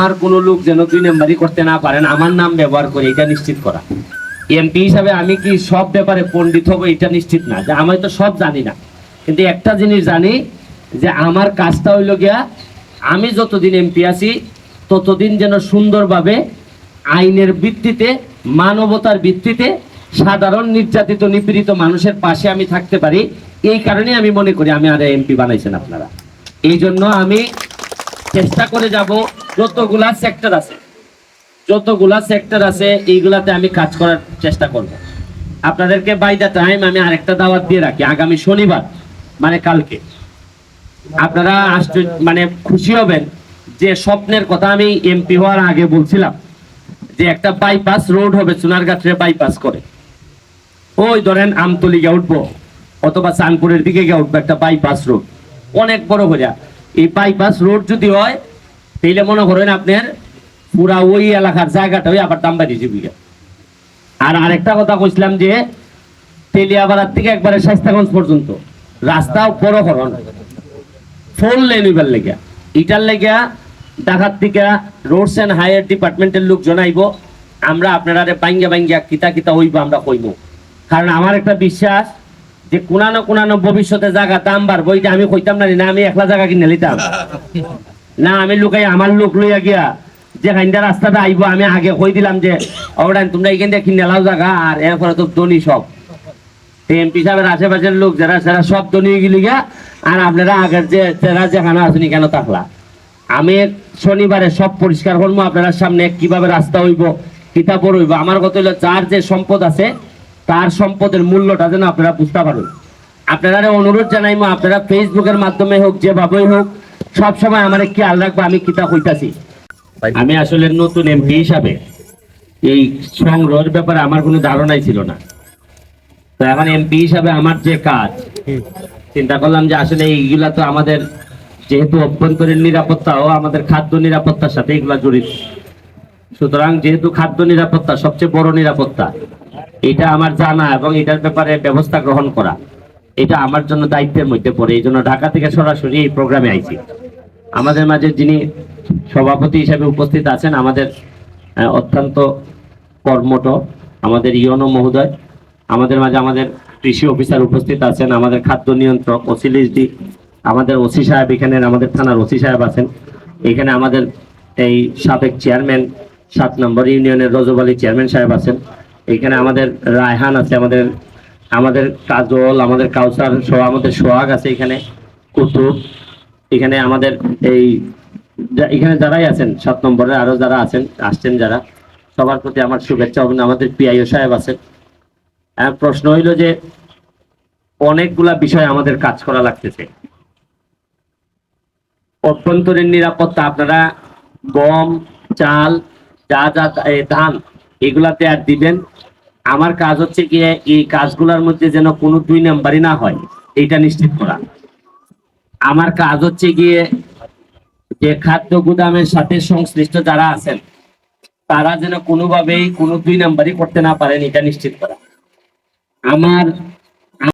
আমার কোনো লোক যেন দুই নাম্বারই করতে না পারেন আমার নাম ব্যবহার করে এটা নিশ্চিত করা। এমপি হিসাবে আমি কি সব ব্যাপারে পণ্ডিত হব এটা নিশ্চিত না, যে আমি তো সব জানি না। কিন্তু একটা জিনিস জানি, যে আমার কাজটা হইল গিয়া, আমি যতদিন এমপি আছি, ততদিন যেন সুন্দরভাবে আইনের ভিত্তিতে, মানবতার ভিত্তিতে সাধারণ নির্যাতিত, নিপীড়িত মানুষের পাশে আমি থাকতে পারি, এই কারণে আমি মনে করি আমি আর এমপি বানাইছেন আপনারা। এই জন্য আমি চেষ্টা করে যাব যতগুলা সেক্টর আছে, যতগুলা সেক্টর আছে, এইগুলাতে আমি কাজ করার চেষ্টা করব। আপনাদেরকে বাই দ্য টাইম আমি আরেকটা দাওয়াত দিয়ে রাখি, আগামী শনিবার মানে কালকে। আপনারা আশ্চর্য মানে খুশি হবেন যে স্বপ্নের কথা আমি এমপি হওয়ার আগে বলছিলাম, যে একটা বাইপাস রোড হবে সোনারঘাটে বাইপাস করে। ওই ধরেন আমতলি গিয়ে উঠবো, অথবা চাঁদপুরের দিকে গিয়ে উঠবো একটা বাইপাস রোড অনেক বড় হয়ে এই বাইপাস রোড যদি হয় তাহলে মনে করেন আপনার পুরা ওই এলাকার জায়গাটা ওই আবার দাম বাড়িয়ে যাবে আর আরেকটা কথা কইছিলাম যে তেলিয়াবাড়ার থেকে একবারে শাস্তাগঞ্জ পর্যন্ত। রাস্তাও বড় করণ ফোর লেন হইবার লেগা এটার লেগা ঢাকার থেকে রোডস এন্ড হাইওয়ে ডিপার্টমেন্টের লোক জানাইব আমরা আপনারা বাইঙ্গা বাইঙ্গা কিতা কিতা হইব আমরা কইব। কারণ আমার একটা বিশ্বাস যে কোনানো কোনানো ভবিষ্যতে জায়গা দাম বাড়বো, এটা আমি কইতাম না আমি একলা জায়গা কিনে লিতাম না, আমি লুকাই আমার লোক লইয়া গিয়া যে খাইন্দা রাস্তাটা আইব আমি আগে কই দিলাম যে ওরা তোমরা এখান থেকে কিনে লাও জায়গা আর এরপরে তো ধনী সব। এমপি সাহেবের আশেপাশের লোক যারা যারা সব ধনী গেলি গিয়া, আর আপনারা আগের যে যারা যেখানে আসেনি কেন থাকলা। আমি শনিবারে সব পরিষ্কার করব, আপনার সামনে কীভাবে রাস্তা হইব, কিতাব হইব আমার কথা হইল, যার যে সম্পদ আছে, তার সম্পদের মূল্যটা যেন আপনারা বুঝতে পারেন। আপনারা অনুরোধ জানাইমো, আপনারা ফেসবুকের মাধ্যমে হোক, যেভাবেই হোক সব সময় আমার খেয়াল রাখব আমি কিতাব হইতাছি আমি আসলে নতুন এমপি হিসাবে এই সংগ্রহের ব্যাপারে আমার কোনো ধারণাই ছিল না। তো এখন এমপি হিসাবে আমার যে কাজ চিন্তা করলাম যে আসলে এইগুলা তো আমাদের যেহেতু অভ্যন্তরীণ নিরাপত্তাও আমাদের খাদ্য নিরাপত্তার সাথে এগুলা জড়িত। সুতরাং যেহেতু খাদ্য নিরাপত্তা সবচেয়ে বড় নিরাপত্তা এটা আমার জানা এবং এটার ব্যাপারে ব্যবস্থা গ্রহণ করা এটা আমার জন্য দায়িত্বের মধ্যে পড়ে। এই জন্য ঢাকা থেকে সরাসরি এই প্রোগ্রামে আইছি। আমাদের মাঝে যিনি সভাপতি হিসেবে উপস্থিত আছেন, আমাদের অত্যন্ত কর্মঠ আমাদের ইয়নো মহোদয়, আমাদের মাঝে আমাদের কৃষি অফিসার উপস্থিত আছেন, আমাদের খাদ্য নিয়ন্ত্রক ওসিলিস ডি, আমাদের ওসি সাহেব এখানে, আমাদের থানার ওসি সাহেব আছেন। এখানে আমাদের এই সাবেক চেয়ারম্যান, সাত নম্বর ইউনিয়নের রজব আলী চেয়ারম্যান সাহেব আছেন। এখানে আমাদের রায়হান আছে, আমাদের আমাদের কাজল, আমাদের কাউসার সহ আমাদের সোহাগ আছে এখানে। কুতুব এখানে আমাদের এই এখানে যারাই আছেন, সাত নম্বরে আরও যারা আছেন, আসছেন যারা, সবার প্রতি আমার শুভেচ্ছা এবং আমাদের পিআইও সাহেব আছেন। প্রশ্ন হইল যে, অনেকগুলা বিষয় আমাদের কাজ করা লাগতেছে। অভ্যন্তরীণ নিরাপত্তা, আপনারা গম, চাল, যা যা ধান, এগুলাতে আর দিবেন। আমার কাজ হচ্ছে গিয়ে এই কাজগুলোর মধ্যে যেন কোনো দুই নাম্বারই না হয় এটা নিশ্চিত করা। আমার কাজ হচ্ছে গিয়ে যে খাদ্য গুদামের সাথে সংশ্লিষ্ট যারা আছেন, তারা যেন কোনোভাবেই কোনো দুই নাম্বারই করতে না পারেন, এটা নিশ্চিত করা। আমার